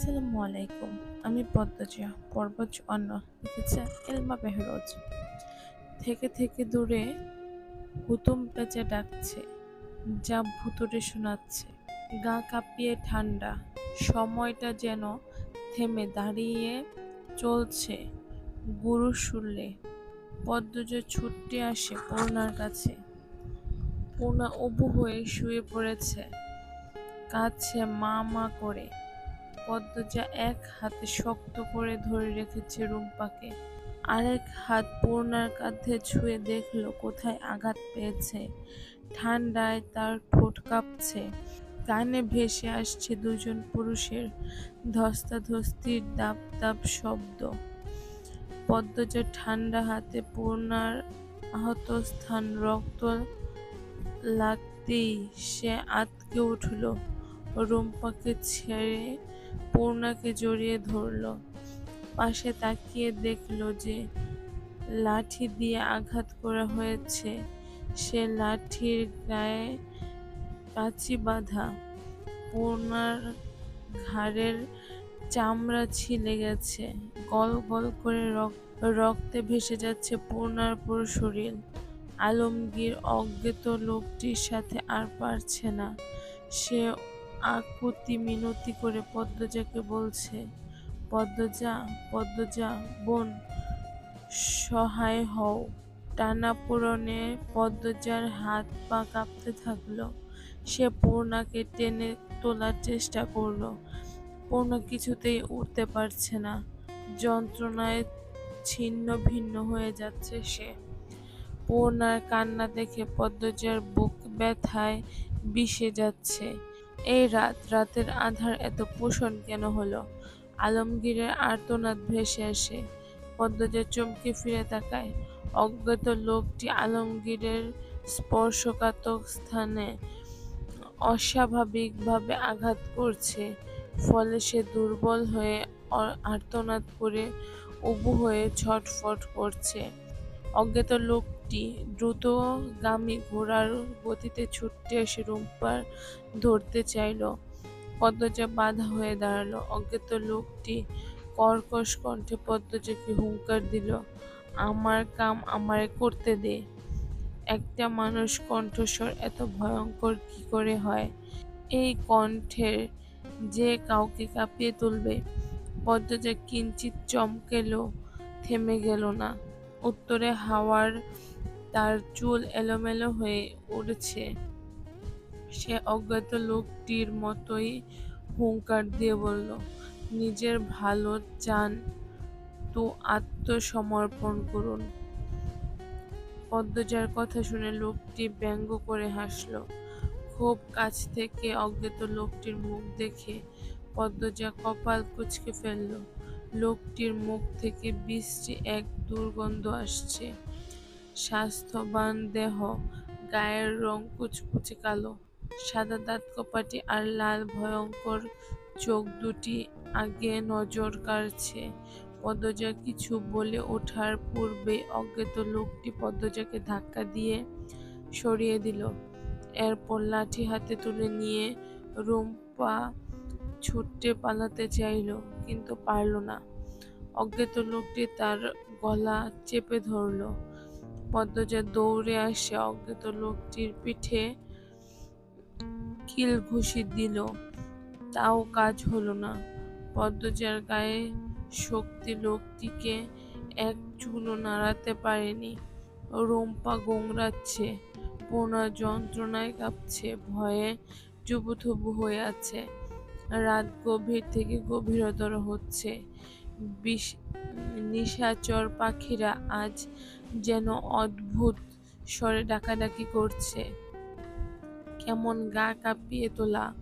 আসসালামু আলাইকুম। আমি পদ্মজা পর্ব চুয়ান্ন লিখেছে এলমা বেহরোজ থেকে থেকে দূরে হুতুম পেঁচে ডাকছে, যা ভুতুরে শোনাচ্ছে। গা কাঁপিয়ে ঠান্ডা, সময়টা যেন থেমে দাঁড়িয়ে চলছে গুরু শুনলে। পদ্মজ ছুটতে আসে পূর্ণার কাছে। পূর্ণা অবু হয়ে শুয়ে পড়েছে কাছে মা মা করে। পদ্মজা এক হাতে শক্ত করে ধরে রেখেছে রুম্পাকে। আরেক হাত পূর্ণার কাঁধে ছুঁয়ে দেখল কোথায় আঘাত পেয়েছে। ঠান্ডায় তার ঠোঁট কাঁপছে। কানে ভেসে আসছে দুজন পুরুষের ধস্তাধস্তির দাপ দাপ শব্দ। পদ্মজা ঠান্ডা হাতে পূর্ণার আহত স্থান রক্ত লাগতেই সে আতকে উঠল। রুম্পাকে ছেড়ে পূর্ণাকে জড়িয়ে ধরল। পাশে তাকিয়ে দেখল যে লাঠি দিয়ে আঘাত করা হয়েছে। সে লাঠির গায়ে কাচি বাঁধা। পূর্ণার ঘাড়ের চামড়া ছিলে গেছে। গল গল করে রক্তে ভেসে যাচ্ছে পূর্ণার পুরো শরীর। আলমগীর অজ্ঞাত লোকটির সাথে আর পারছে না। সে আকুতি মিনতি করে পদ্মজাকে বলছে, পদ্মজা পদ্মজা, বোন, সহায় হও। টানা পূরণে পদ্মজার হাত পা কাঁপতে থাকল। সে পূর্ণাকে টেনে তোলার চেষ্টা করল। পূর্ণা কিছুতেই উঠতে পারছে না। যন্ত্রণায় ছিন্ন ভিন্ন হয়ে যাচ্ছে সে। পূর্ণার কান্না দেখে পদ্মজার বুক ব্যথায় বিষে যাচ্ছে। এই রাত রাতের আধার এত পোষণ কেন হলো? আলমগীরের আর্তনাদ ভেসে আসে পদ্মজা চমকে ফিরে তাকায়। অজ্ঞাত লোকটি আলমগীরের স্পর্শকাতক স্থানে অস্বাভাবিকভাবে আঘাত করছে, ফলে সে দুর্বল হয়ে আর্তনাদ করে উবু হয়ে ছটফট করছে। অজ্ঞাত লোকটি দ্রুতগামী ঘোড়ার গতিতে ছুটতে এসে রুম্পার ধরতে চাইল। পদ্মজা বাধা হয়ে দাঁড়াল। অজ্ঞাত লোকটি কর্কশ কণ্ঠে পদ্মজাকে হুঙ্কার দিল, আমার কাম আমারে করতে দে। একটা মানুষ কণ্ঠস্বর এত ভয়ঙ্কর কি করে হয়? এই কণ্ঠের যে কাউকে কাঁপিয়ে তুলবে? পদ্মজা কিঞ্চিত চমকেলো, থেমে গেল না। উত্তরে হাওয়ার তার চুল এলোমেলো হয়ে উড়ছে। সে অজ্ঞাত লোকটির মতোই হুঙ্কার দিয়ে বলল, নিজের ভালো চান, তো আত্মসমর্পণ করুন। পদ্মজার কথা শুনে লোকটি ব্যঙ্গ করে হাসল। খুব কাছ থেকে অজ্ঞাত লোকটির মুখ দেখে পদ্মজা কপাল কুচকে ফেলল। লোকটির মুখ থেকে বৃষ্টি এক দুর্গন্ধ আসছে। স্বাস্থ্যবান দেহ, গায়ের রং কুচকুচে কালো, সাদা দাঁত কপাটি আর লাল ভয়ঙ্কর চোখ দুটি আগে নজর কাড়ছে। পদ্মজা কিছু বলে ওঠার পূর্বে অজ্ঞাত লোকটি পদ্মজাকে ধাক্কা দিয়ে সরিয়ে দিল। এরপর লাঠি হাতে তুলে নিয়ে রুম্পা ছুটতে পালাতে চাইল। কিন্তু পারল না। অজ্ঞাত লোকটি তার গলা চেপে ধরল। পদ্মজা দৌড়ে আসে অজ্ঞাত লোকটির পিঠে কিল ঘুষি দিল। তাও কাজ হলো না। পদ্মজার গায়ে শক্তি লোকটিকে এক চুলও নাড়াতে পারেনি। রোম্পা গোংড়াচ্ছে পোনা যন্ত্রণায় কাঁপছে, ভয়ে জুবুথুবু হয়ে আছে। রাত গভীর থেকে গভীরতর হচ্ছে। বিষ, নিশাচর পাখিরা আজ যেন অদ্ভুত স্বরে ডাকাডাকি করছে। কেমন গা কাঁপিয়ে তোলা,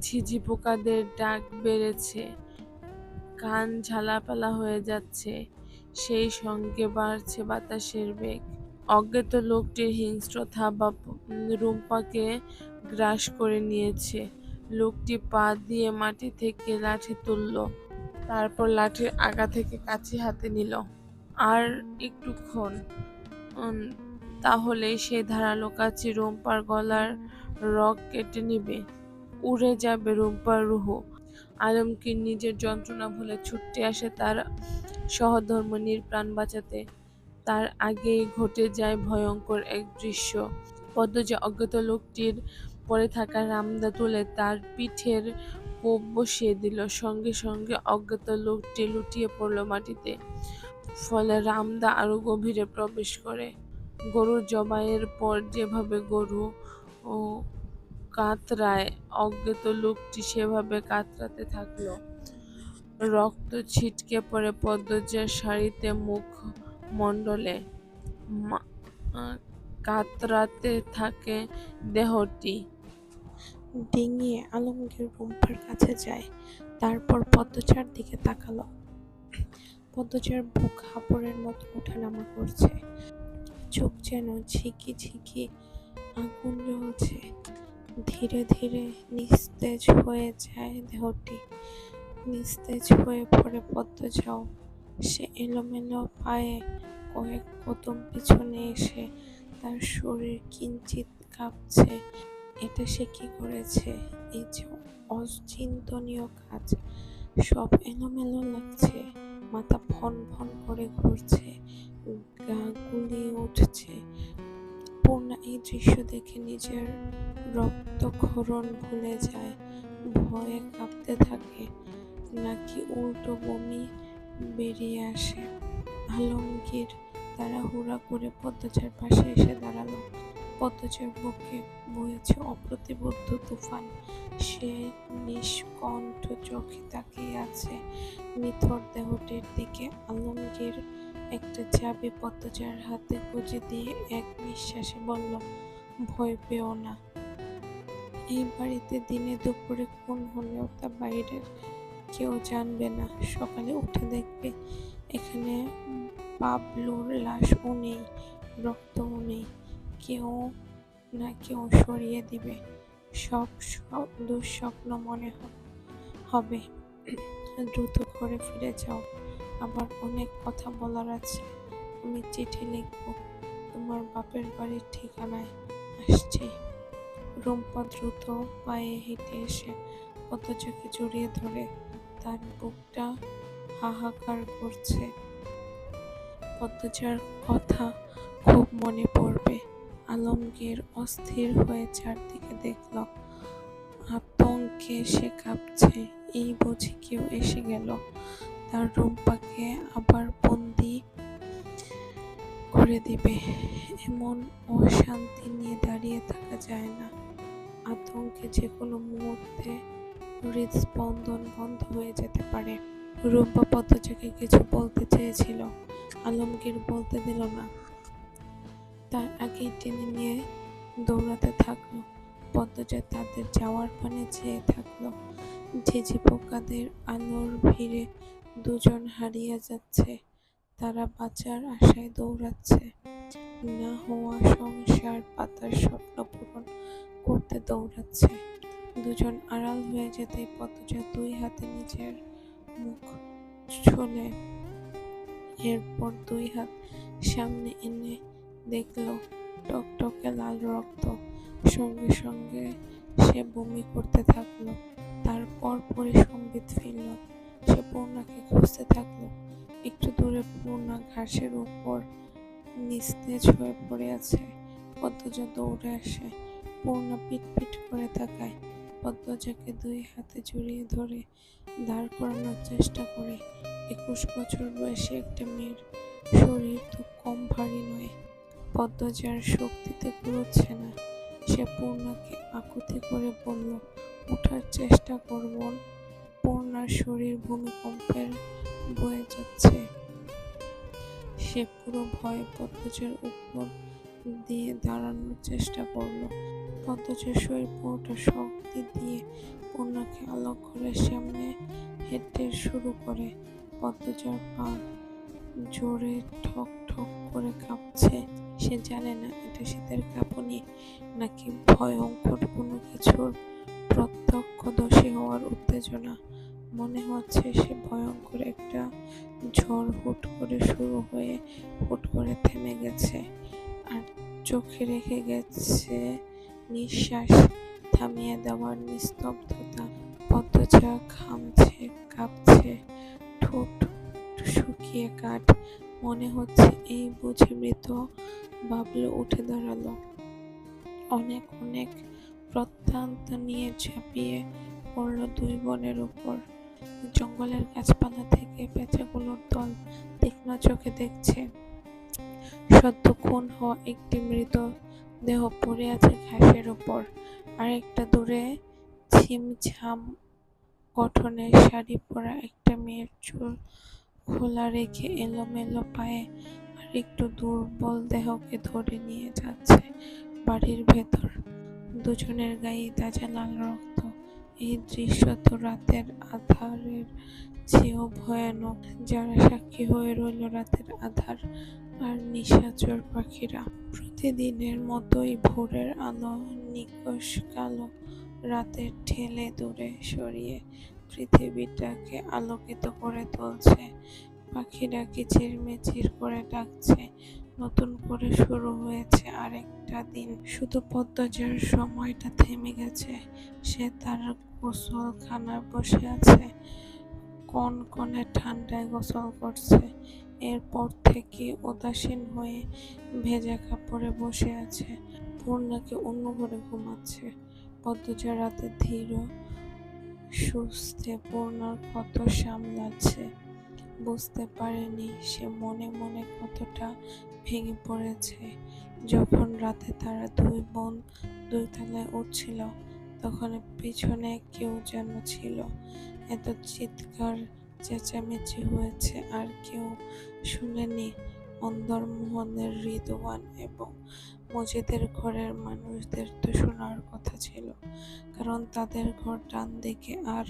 ঝিঝি পোকাদের ডাক বেড়েছে, কান ঝালাপালা হয়ে যাচ্ছে, সেই সঙ্গে বাড়ছে বাতাসের বেগ। অজ্ঞাত লোকটির হিংস্র থাবা রুম্পাকে গ্রাস করে নিয়েছে। লোকটি পা দিয়ে মাটি থেকে লাঠি তুলল। তারপর লাঠির আগা থেকে কাছি হাতে নিল। আর একটুক্ষণ। তাহলে সেই ধারালো কাছি রুম্পার গলার রক কেটে নিবে। উড়ে যাবে রুম্পার রুহ। আলমগীর নিজের যন্ত্রণা ভুলে ছুটে আসে তার সহধর্মিণীর প্রাণ বাঁচাতে। তার আগেই ঘটে যায় ভয়ঙ্কর এক দৃশ্য। পদ্মজা অজ্ঞাত লোকটির পড়ে থাকা রামদা তুলে তার পিঠের কোপ বসিয়ে দিল। সঙ্গে সঙ্গে অজ্ঞাত লোকটি লুটিয়ে পড়ল মাটিতে। ফলে রামদা আরও গভীরে প্রবেশ করে। গরুর জবাইয়ের পর যেভাবে গরু ও কাতরায়, অজ্ঞাত লোকটি সেভাবে কাতরাতে থাকল। রক্ত ছিটকে পড়ে পদ্মজার শাড়িতে মুখ মণ্ডলে। কাতরাতে থাকে দেহটি। ডিঙিয়ে আলমগীর রুম্পার কাছে যায়, তারপর পদ্মচার দিকে তাকালো। পদ্মচার বুক হাপড়ের মতো ওঠানামা করছে। চোখ যেন ঝিকি ঝিকি আগুন জ্বলছে। ধীরে ধীরে নিস্তেজ হয়ে যায় দেহটি। নিস্তেজ হয়ে পড়ে পদ্মজাও সে এলোমেলো পায়ে কয়েক কদম পিছনে এসে তার শরীর কিঞ্চিত কাঁপছে। এটা সে কি করেছে? এই যে অচিন্তনীয় কাজ। সব এলোমেলো লাগছে। মাথা ফন ফন করে ঘুরছে। গা গুলিয়ে উঠছে। পূর্ণা এই দৃশ্য দেখে নিজের রক্তক্ষরণ ভুলে যায়। ভয়ে কাঁপতে থাকে। নাকি উল্টো বমি বেরিয়ে আসে। আলমগীর তাড়াহুড়া করে পদ্মচার পাশে এসে দাঁড়াল। পদ্মচার বুকে বয়েছে অপ্রতিবদ্ধ তুফান। সে নিষ্কণ্ঠ চোখে তাকিয়ে আছে নিথর দেহটির দিকে। আলমগীর একটা চাবি পদ্মচার হাতে গুজে দিয়ে এক নিঃশ্বাসে বলল, ভয় পেও না। এই বাড়িতে দিনে দুপুরে খুন হলেও তা বাইরের কেউ জানবে না। সকালে উঠে দেখবে এখানে পাবলুর লাশও নেই, রক্তও নেই। কেউ না কেউ সরিয়ে দিবে। সব সব দুঃস্বপ্ন মনে হবে। দ্রুত ঘরে ফিরে যাও। আবার অনেক কথা বলার আছে। আমি চিঠি লিখব। তোমার বাপের বাড়ির ঠিকানায় আসছি। রুম্পা দ্রুত পায়ে হেঁটে এসে পদ্মজাকে জড়িয়ে ধরে তার বুকটা হাহাকার করছে। পদ্মজার কথা খুব মনে পড়বে। আলমগীর অস্থির হয়ে চারদিকে দেখল, আতঙ্কে সে কাঁপছে। এই বুঝি কেউ এসে গেল। তার রুম্পাকে আবার বন্দি করে দিবে। এমন অশান্তি নিয়ে দাঁড়িয়ে থাকা যায় না। আতঙ্কে যে কোনো মুহূর্তে হৃদস্পন্দন বন্ধ হয়ে যেতে পারে। রুম্পা পদ্মজাকে কিছু বলতে চেয়েছিল। আলমগীর বলতে দিল না। তার আগেই টেনে নিয়ে দৌড়াতে থাকল। পদ্মজা তাদের যাওয়ার পানে চেয়ে থাকল। ঝিঝি পোকাদের আলোর ভিড়ে দুজন হারিয়ে যাচ্ছে। তারা বাঁচার আশায় দৌড়াচ্ছে। না হওয়া সংসার, পাতার স্বপ্ন পূরণ করতে দৌড়াচ্ছে। দুজন আড়াল হয়ে যেতে পদ্মজা দুই হাতে নিজের মুখ ছুলে। এরপর দুই হাত সামনে এনে দেখল টকটকে লাল রক্ত। সঙ্গে সঙ্গে সে বমি করতে থাকল। তারপর পরে সম্বিত ফিরল সে পূর্ণাকে খুঁজতে থাকল। একটু দূরে পূর্ণা ঘাসের উপর নিস্তেজ হয়ে পড়ে আছে। পদ্মজা দৌড়ে আসে, পূর্ণা পিট পিট করে তাকায়। পদ্মজাকে দুই হাতে জড়িয়ে ধরে দাঁড় করানোর চেষ্টা করে। একুশ বছর বয়সী একটা মেয়ের শরীর তো কম ভারী নয়। পদ্মজার শক্তিতে কুলোচ্ছে না। সে পূর্ণাকে আকুতি করে বলল ওঠার চেষ্টা করব পূর্ণার শরীর ভূমিকম্পের বয়ে যাচ্ছে। সে পুরো ভয়ে পদ্মজার উপর দিয়ে দাঁড়ানোর চেষ্টা করল। পদ্মজার শরীর পুরোটা শক্তি দিয়ে পূর্ণাকে আলোক করে সামনে হেঁটে শুরু করে। পদ্মজার পা জোরে ঠক ঠক করে কাঁপছে। সে জানে না, এটা শীতের কাঁপুনি নাকি ভয়ঙ্কর কোনো কিছুর প্রত্যক্ষদর্শী হওয়ার উত্তেজনা। মনে হচ্ছে সে ভয়ঙ্কর একটা ঝড় হুট করে শুরু হয়ে হুট করে থেমে গেছে, আর চোখে রেখে গেছে নিঃশ্বাস থামিয়ে দেওয়ার নিস্তব্ধতা। পদ্মজা খামছে, কাঁপছে, ঠোঁট শুকিয়ে কাঠ। মনে হচ্ছে এই বুঝে মৃত বাবলু উঠে দাঁড়াল। অনেক অনেক প্রত্যন্ত নিয়ে ঝাঁপিয়ে পড়ল দুই বোনের উপর। জঙ্গলের গাছপালা থেকে পেঁচাগুলোর দল তীক্ষ্ণ চোখে দেখছে। সদ্য খুন হওয়া একটি মৃত দেহ পড়ে আছে ঘাসের উপর। আরেকটা দূরে ছিমছাম গঠনের শাড়ি পরা একটা মেয়ের চুল খোলা রেখে এলোমেলো পায়ে আর একটু দুর্বল দেহকে ধরে নিয়ে যাচ্ছে বাড়ির ভেতর। দুজনের গায়ে তাজা লাল রক্ত। এই দৃশ্য তো রাতের আধারের চেয়েও ভয়ানক। যারা সাক্ষী হয়ে রইল রাতের আধার আর নিশাচর পাখিরা। প্রতিদিনের মতোই ভোরের আলো নিকশ কালো রাতের ঠেলে দূরে সরিয়ে পৃথিবীটাকে আলোকিত করে তুলছে পাখিরা কিচিরমিচির করে ডাকছে। নতুন করে শুরু হয়েছে আরেকটা দিন। শুধু পদ্মজার সময়টা থেমে গেছে। সে তার গোসলখানায় বসে আছে। কোন কোনে ঠান্ডায় গোসল করছে। এরপর থেকে উদাসীন হয়ে ভেজা কাপড়ে বসে আছে। পূর্ণাকে অন্য ঘরে ঘুমাচ্ছে। পদ্মজা রাতে ধীর সুস্থে পূর্ণার কত সামলাচ্ছে। বুঝতে পারেনি সে মনে মনে কতটা ভেঙে পড়েছে। যখন রাতে তারা দুই বোন দুই তলায় উঠছিল, তখন পিছনে কেউ যেন ছিল। এত চিৎকার, চেঁচামেচি হয়েছে আর কেউ শুনেনি। অন্দরমোহনের রিদওয়ান এবং মজিদের ঘরের মানুষদের তো শোনার কথা ছিল, কারণ তাদের ঘর ডান দিকে আর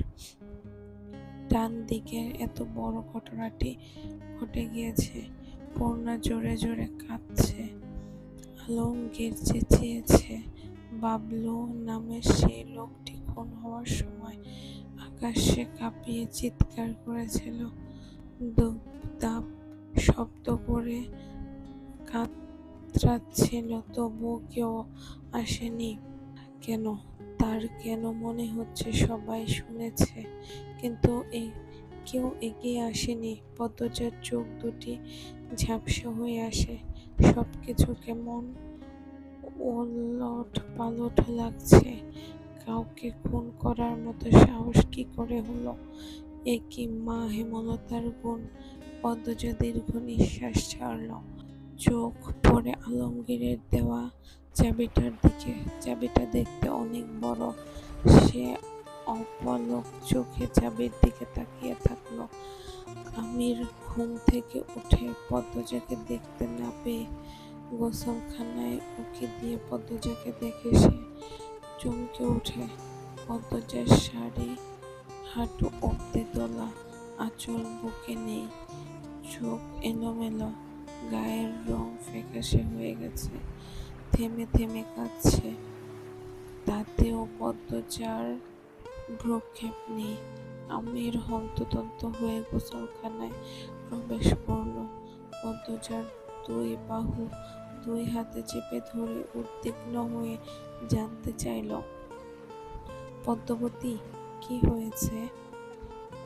ডান দিকে এত বড় ঘটনাটি ঘটে গিয়েছে। পূর্ণা জোরে জোরে কাঁদছে, আলমগীর চেঁচিয়েছে, বাবলু নামে সেই লোকটি খুন হওয়ার সময় আকাশে কাঁপিয়ে চিৎকার করেছিল। দুপ দাপ শব্দ করে কাতরাচ্ছিল, তবুও কেউ আসেনি। কেন? তার কেন মনে হচ্ছে সবাই শুনেছে? কিন্তু এ কেউ এগিয়ে আসেনি। পদ্মজার চোখ দুটি ঝাপসা হয়ে আসে। সব কিছু কেমন ওলট পালট লাগছে। কাউকে খুন করার মতো সাহস কি করে হলো? এ কি মা হেমলতার গুণ? পদ্মজা দীর্ঘ নিঃশ্বাস ছাড়ল। চোখ পড়ে আলমগীরের দেওয়া চাবিটার দিকে। চাবিটা দেখতে অনেক বড়। সে অপলক চোখে চাবির দিকে তাকিয়ে থাকল। আমির ঘুম থেকে উঠে পদ্মজাকে দেখতে না পেয়ে গোসলখানায় উকি দিয়ে পদ্মজাকে দেখে সে চমকে উঠে পদ্মজার শাড়ি, হাঁটু অব্দি তোলা আঁচল বুকে নেই, চোখ এলোমেলো। গায়ের রং ফ্যাকাশে হয়ে গেছে, থেমে থেমে কাঁদছে। তাতেও পদ্মজার ভ্রক্ষেপ নেই। আমির হন্তদন্ত হয়ে গোসলখানায় প্রবেশ করল। পদ্মচার দুই বাহু দুই হাতে চেপে ধরে উদ্বিগ্ন হয়ে জানতে চাইল, পদ্মবতী, কি হয়েছে?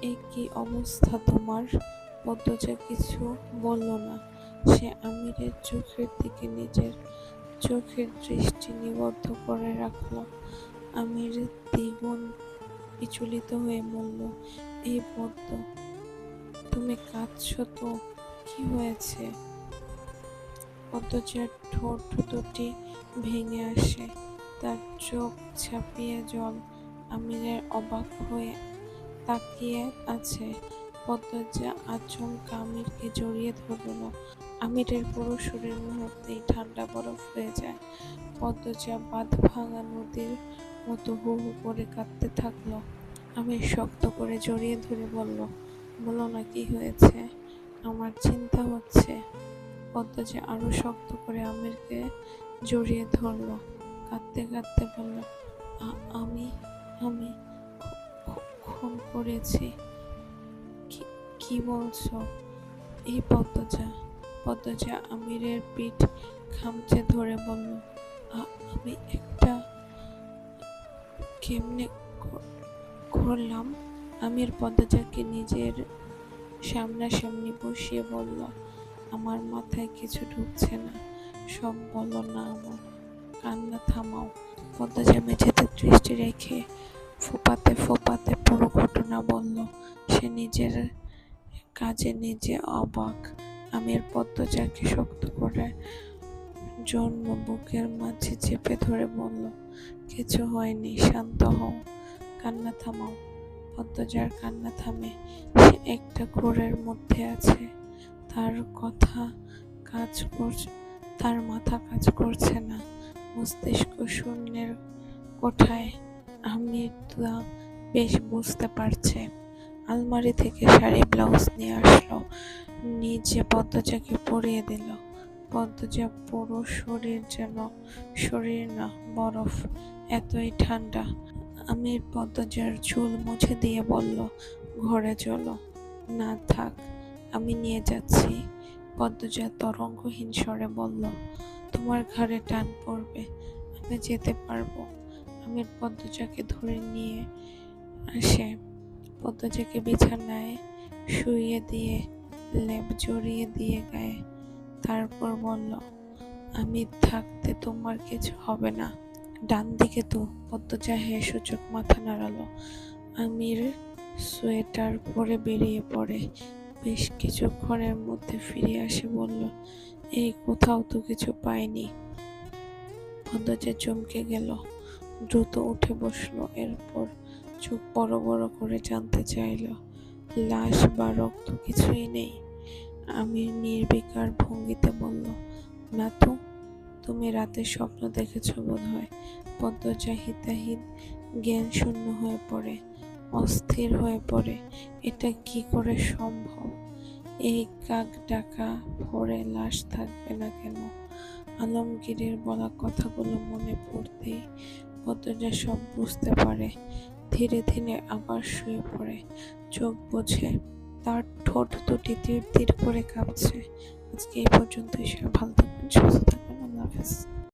এ কি অবস্থা তোমার? পদ্মজা কিছু বলল না। সে আমিরের চোখের দিকে নিজের চোখের দৃষ্টি নিবদ্ধ করে রাখল। আমির দ্বিগুণ বিচলিত হয়ে বলল এই পদ্ম তুমি কাঁদছ তো? কি হয়েছে? পদ্মজার ঠোঁট দুটি ভেঙে আসে, তার চোখ ছাপিয়ে জল আমিরের অবাক হয়ে তাকিয়ে আছে। পদ্মজা আচমকা আমিরকে জড়িয়ে ধরল। আমিরের পুরো শরীর মুহূর্তেই ঠান্ডা বরফ হয়ে যায়। পদ্মজা বাঁধ ভাঙা নদীর মতো হু হু করে কাঁদতে থাকল। আমির শক্ত করে জড়িয়ে ধরে বলল, বলো না কি হয়েছে? আমার চিন্তা হচ্ছে। পদ্মজা আরও শক্ত করে আমিরকে জড়িয়ে ধরলো, কাঁদতে কাঁদতে বলল আমি আমি খুন করেছি। কি- বলছো? এই পদ্মজা পদ্মজা আমিরের পিঠ খামচে ধরে বলল আমি একটা কেমনে করলাম আমির পদ্মজাকে নিজের সামনাসামনি বসিয়ে বলল, আমার মাথায় কিছু ঢুকছে না, সব বলো না আমার, কান্না থামাও। পদ্মজা মেঝেতে দৃষ্টি রেখে ফোপাতে ফোপাতে পুরো ঘটনা বলল, সে নিজের কাজে নিজে অবাক। আমির পদ্মজাকে শক্ত করে জন্ম বুকের মাঝে চেপে ধরে বলল, কিছু হয়নি, শান্ত হও, কান্না থামাও। পদ্মজার কান্না থামে, সে একটা ঘোরের মধ্যে আছে। তার কথা কাজ করছে, তার মাথা কাজ করছে না। মস্তিষ্ক শূন্যের কোঠায়, আমি তা বেশ বুঝতে পারছে। আলমারি থেকে শাড়ি, ব্লাউজ নিয়ে আসলো। নিজে পদ্মজাকে পরিয়ে দিল। পদ্মজা পুরো শরীর যেন, শরীর না, বরফ, এতই ঠান্ডা। আমির পদ্মজার চুল মুছে দিয়ে বলল, ঘরে চলো। না থাক, আমি নিয়ে যাচ্ছি। পদ্মজা তরঙ্গহীন স্বরে বলল, তোমার ঘাড়ে টান পড়বে, আমি যেতে পারব। আমির পদ্মজাকে ধরে নিয়ে আসে। পদ্মজাকে বিছানায় শুইয়ে দিয়ে লেপ জড়িয়ে দিয়ে গায়ে। তারপর বলল, আমি থাকতে তোমার কিছু হবে না। ডান দিকে তো পদ্মজা হেসে সূচক মাথা নাড়ালো। আমির সোয়েটার পরে বেরিয়ে পড়ে। বেশ কিছুক্ষণের মধ্যে ফিরে আসে, বলল, এই কোথাও তো কিছু পাইনি। পদ্মজা চমকে গেল, দ্রুত উঠে বসল, এরপর চোখ বড় বড় করে জানতে চাইল। লাশ বা রক্ত কিছুই নেই। আমি নির্বিকার ভঙ্গিতে বলল না তো তুমি রাতে স্বপ্ন দেখেছ বোধ হয় পদ্মজা হিতাহিত জ্ঞান শূন্য হয়ে পড়ে, অস্থির হয়ে পড়ে। এটা কি করে সম্ভব? এই কাক ডাকা ভরে লাশ থাকবে না কেন? আলমগীরের বলা কথাগুলো মনে পড়তেই পদ্মজা সব বুঝতে পারে। ধীরে ধীরে আবার শুয়ে পড়ে। চোখ বোঝে তার ঠোঁট দুটি তীর তীর করে কাঁপছে। আজকে এই পর্যন্তই সে ভালো থাকবেন, সুস্থ থাকবেন, আল্লাহ হাফেজ।